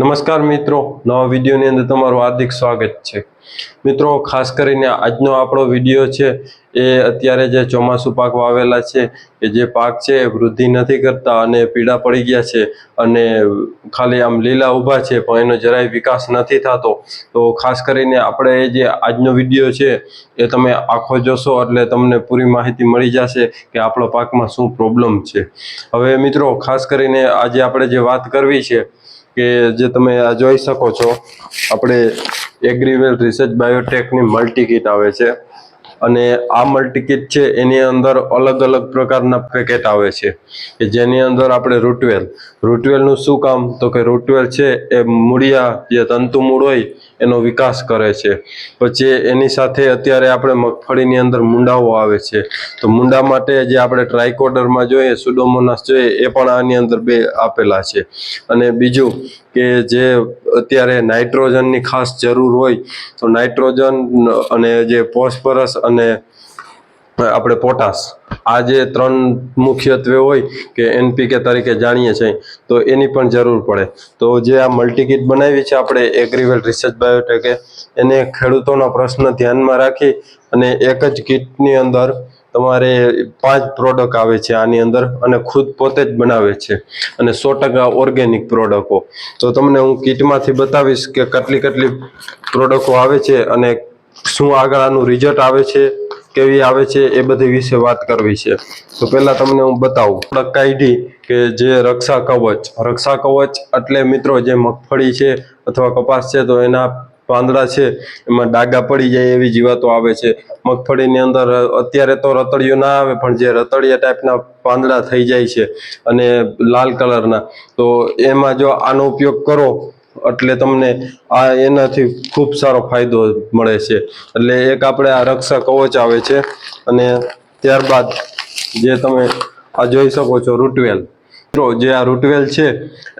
નમસ્કાર મિત્રો, નવા વિડીયોની અંદર તમારું હાર્દિક સ્વાગત છે. મિત્રો, ખાસ કરીને આજનો આપણો વીડિયો છે એ અત્યારે જે ચોમાસું પાક વાવેલા છે કે જે પાક છે એ વૃદ્ધિ નથી કરતા અને પીડા પડી ગયા છે અને ખાલી આમ લીલા ઊભા છે, પણ એનો જરાય વિકાસ નથી થતો. તો ખાસ કરીને આપણે જે આજનો વીડિયો છે એ તમે આખો જોશો એટલે તમને પૂરી માહિતી મળી જશે કે આપણો પાકમાં શું પ્રોબ્લેમ છે. હવે મિત્રો, ખાસ કરીને આજે આપણે જે વાત કરવી છે કે જે તમે આ જોઈ શકો છો, આપણે એગ્રીવેલ રિસર્ચ બાયોટેકની મલ્ટી કિટ આવે છે. અને આ મલ્ટી કીટ છે, એની અંદર અલગ અલગ પ્રકારના પેકેટ આવે છે. કે જેની અંદર આપણે રૂટવેલ રૂટવેલનું શું કામ? તો કે રૂટવેલ છે, એ મૂળિયા, જે તંતુ મૂળ હોય એનો વિકાસ કરે છે. પછી એની સાથે અત્યારે આપણે મગફળીની અંદર મુંડાઓ આવે છે. તો મુંડા માટે જે આપણે ટ્રાયકોડરમાં જોઈએ, સુડોમોનાસ જોઈએ, એ પણ આની અંદર બે આપેલા છે. અને બીજું કે જે અત્યારે નાઇટ્રોજનની ખાસ જરૂર હોય, તો નાઇટ્રોજન અને જે ફોસ્ફરસ અને આપણે પોટાશ. આ જે ત્રણ મુખ્યત્વે હોય કે એનપીકે તરીકે જાણીએ છીએ, તો એની પણ જરૂર પડે. તો જે આ મલ્ટીકીટ બનાવી છે આપણે એગ્રીવેલ રિસર્ચ બાયોટેકે એને ખેડૂતોના પ્રશ્ન ધ્યાનમાં રાખી અને એક જ કીટની અંદર તમારે પાંચ પ્રોડક્ટ આવે છે આની અંદર અને ખુદ પોતે જ બનાવે છે અને સો ટકા ઓર્ગેનિક પ્રોડક્ટો તો તમને હું કીટમાંથી બતાવીશ કે કેટલી કેટલી પ્રોડક્ટો આવે છે અને શું આગળ આનું રિઝલ્ટ આવે છે કેવી આવે છે એ બધી વિશે વાત કરવી છે. તો પહેલાં તમને હું બતાવું. પ્રોડક્ટ કાઢી કે જે રક્ષા કવચ રક્ષા કવચ એટલે મિત્રો જે મગફળી છે અથવા કપાસ છે તો એના પાંદડા છે, એમાં ડાગા પડી જાય એવી જીવાતો આવે છે. મગફળીની અંદર અત્યારે તો રતળિયું ના આવે પણ જે રતળિયા ટાઈપના પાંદડા થઈ જાય છે અને લાલ કલરના. તો એમાં જો આનો ઉપયોગ કરો એટલે તમને આ એનાથી ખૂબ સારો ફાયદો મળે છે. એટલે એક આપણે આ રક્ષા કવચ આવે છે અને ત્યારબાદ જે તમે આ જોઈ શકો છો રૂટવેલ. જે આ રૂટવેલ છે,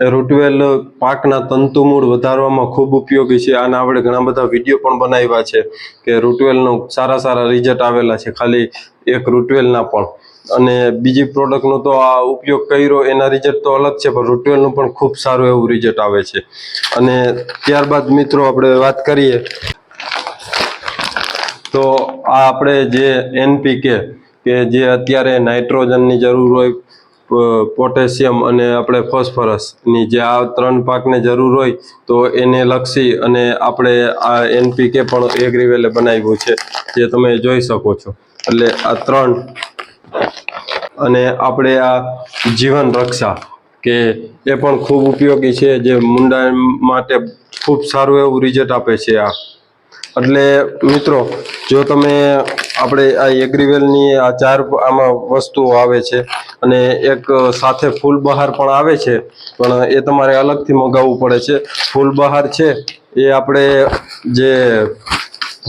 એ રૂટવેલ પાકના તંતુમૂળ વધારવામાં ખૂબ ઉપયોગી છે. આના આપણે ઘણા બધા વીડિયો પણ બનાવ્યા છે કે રૂટવેલનો સારા સારા રિઝલ્ટ આવેલા છે. ખાલી એક રૂટવેલના પણ. અને બીજી પ્રોડક્ટનો તો આ ઉપયોગ કર્યો, એના રિઝલ્ટ તો અલગ છે, પણ રૂટવેલનું પણ ખૂબ સારું એવું રિઝલ્ટ આવે છે. અને ત્યારબાદ મિત્રો આપણે વાત કરીએ, તો આ આપણે જે એનપીકે કે જે અત્યારે નાઇટ્રોજનની જરૂર હોય પોટેશિયમ અને આપણે ફોસ્ફરસની જે આ ત્રણ પાકને જરૂર હોય, તો એને લક્ષી અને આપણે આ એનપીકે પણ એગ્રીવેલે બનાવ્યું છે, જે તમે જોઈ શકો છો. એટલે આ ત્રણ અને આપણે આ જીવન રક્ષા, કે એ પણ ખૂબ ઉપયોગી છે, જે મુંડા માટે ખૂબ સારું એવું રિઝલ્ટ આપે છે આ. એટલે મિત્રો, જો તમે આપણે આ એગ્રીવેલની આ ચાર આમાં વસ્તુઓ આવે છે, અને એક સાથે ફૂલ બહાર પણ આવે છે, પણ એ તમારે અલગથી મગાવવું પડે છે. ફૂલ બહાર છે, એ આપણે જે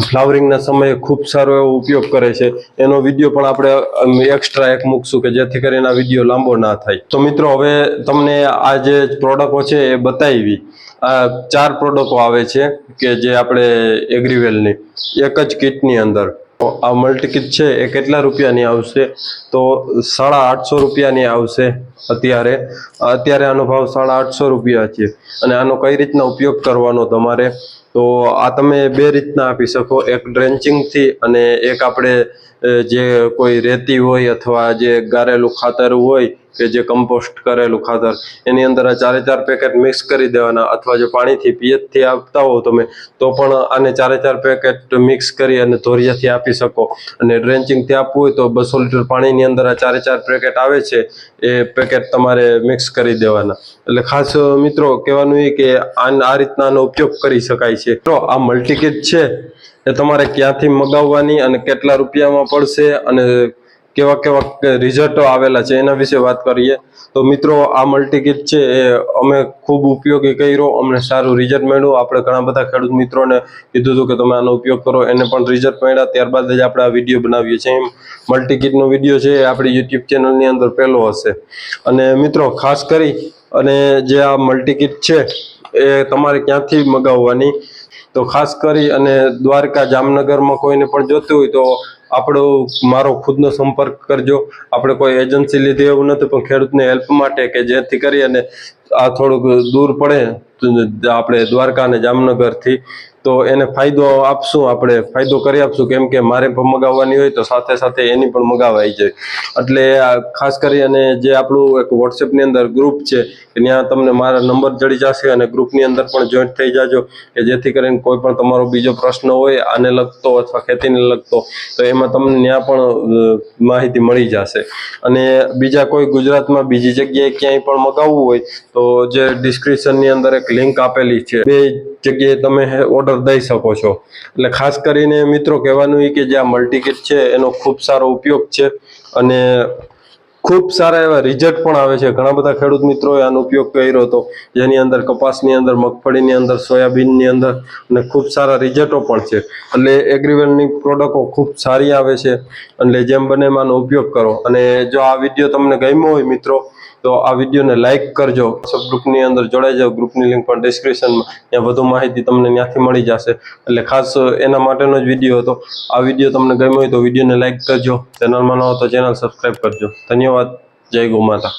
ફ્લાવરિંગના સમયે ખૂબ સારો એવો ઉપયોગ કરે છે. એનો વીડિયો પણ આપણે એક્સ્ટ્રા એક મૂકશું કે જેથી કરીને આ વીડિયો લાંબો ના થાય. તો મિત્રો, હવે તમને આ જે પ્રોડક્ટો છે એ બતાવી. આ ચાર પ્રોડક્ટો આવે છે કે જે આપણે એગ્રીવેલની એક જ કીટની અંદર. આ મલ્ટી કીટ છે એ કેટલા રૂપિયાની આવશે? તો સાડા આઠસો રૂપિયાની આવશે અત્યારે. અત્યારે આનો ભાવ સાડા આઠસો રૂપિયા છે. અને આનો કઈ રીતના ઉપયોગ કરવાનો તમારે? તો આ તમે બે રીતના આપી શકો. એક ડ્રેન્ચિંગથી અને એક આપણે જે કોઈ રેતી હોય અથવા જે ગારેલું ખાતર હોય કે જે કમ્પોસ્ટ કરેલું ખાતર, એની અંદર આ ચારે ચાર પેકેટ મિક્સ કરી દેવાના અથવા જો પાણીથી પિયતથી આપતા હો તમે, તો પણ આને ચારે ચાર પેકેટ મિક્સ કરી અને ધોરિયાથી આપી શકો. અને ડ્રેન્ચિંગથી આપવું હોય તો બસો લીટર પાણીની અંદર આ ચારે ચાર પેકેટ આવે છે, એ પેકેટ તમારે મિક્સ કરી દેવાના. એટલે ખાસ મિત્રો, કહેવાનું એ કે આ રીતના આનો ઉપયોગ કરી શકાય છે. તો આ મલ્ટીકીટ છે, એ તમારે ક્યાંથી મગાવવાની અને કેટલા રૂપિયામાં પડશે અને કેવા કેવા રિઝલ્ટો આવેલા છે એના વિશે વાત કરીએ તો મિત્રો આ મલ્ટીકીટ છે એ અમે ખૂબ ઉપયોગી કર્યો, અમને સારું રિઝલ્ટ મળ્યું. આપણે ઘણા બધા ખેડૂત મિત્રોને કીધું હતું કે તમે આનો ઉપયોગ કરો, એને પણ રિઝલ્ટ મળ્યા. ત્યારબાદ જ આપણે આ વીડિયો બનાવીએ છીએ. એમ મલ્ટીકીટનો વીડિયો છે, એ આપણી યુટ્યુબ ચેનલની અંદર પહેલો હશે. અને મિત્રો, ખાસ કરી અને જે આ મલ્ટીકીટ છે, એ તમારે ક્યાંથી મગાવવાની? તો ખાસ કરી અને દ્વારકા જામનગરમાં કોઈને પણ જોતું હોય તો આપણો, મારો ખુદનો સંપર્ક કરજો. આપણે કોઈ એજન્સી લીધી એવું નથી, પણ ખેડૂતને હેલ્પ માટે કે જેથી કરી અને આ થોડુંક દૂર પડે આપણે દ્વારકા અને જામનગરથી તો એને ફાયદો આપશું, આપણે ફાયદો કરી આપશું, કેમ કે મારે પણ મગાવવાની હોય તો સાથે સાથે એની પણ મગાવાઈ જાય. એટલે ખાસ કરી અને જે આપણું એક વોટ્સએપની અંદર ગ્રુપ છે ત્યાં તમને મારા નંબર જડી જશે અને ગ્રુપની અંદર પણ જોઈન્ટ થઈ જાજો, કે જેથી કરીને કોઈ પણ તમારો બીજો પ્રશ્ન હોય, આને લગતો અથવા ખેતીને લગતો, તો એમાં તમને ત્યાં પણ માહિતી મળી જશે. અને બીજા કોઈ ગુજરાતમાં બીજી જગ્યાએ ક્યાંય પણ મગાવવું હોય, તો જે ડિસ્ક્રિપ્શનની અંદર એક લિંક આપેલી છે. બે જગ્યાએ તમે ઓર્ડર દઈ શકો છો. એટલે ખાસ કરીને મિત્રો કહેવાનું એ કે જે આ મલ્ટીકિટ છે, એનો ખૂબ સારો ઉપયોગ છે અને ખૂબ સારા એવા રિઝલ્ટ પણ આવે છે. ઘણા બધા ખેડૂત મિત્રોએ આનો ઉપયોગ કર્યો હતો. જેની અંદર કપાસની અંદર, મગફળીની અંદર, સોયાબીનની અંદર અને ખૂબ સારા રિઝલ્ટો પણ છે. એટલે એગ્રીવેલની પ્રોડક્ટો ખૂબ સારી આવે છે. એટલે જેમ બને એમાં ઉપયોગ કરો. અને જો આ વીડિયો તમને ગમ્યો હોય મિત્રો તો આ વિડીયોને લાઈક કરજો. વોટ્સઅપ ગ્રુપની અંદર જોડાઈ જાઓ. ગ્રુપની લિંક પણ ડિસ્ક્રિપ્શનમાં ત્યાં વધુ માહિતી તમને ત્યાંથી મળી જશે. એટલે ખાસ એના માટેનો જ વીડિયો હતો. આ વીડિયો તમને ગમ્યો હોય તો વિડીયોને લાઈક કરજો. ચેનલમાં ન હો તો ચેનલ સબસ્ક્રાઈબ કરજો. ધન્યવાદ. જય ગૌ માતા.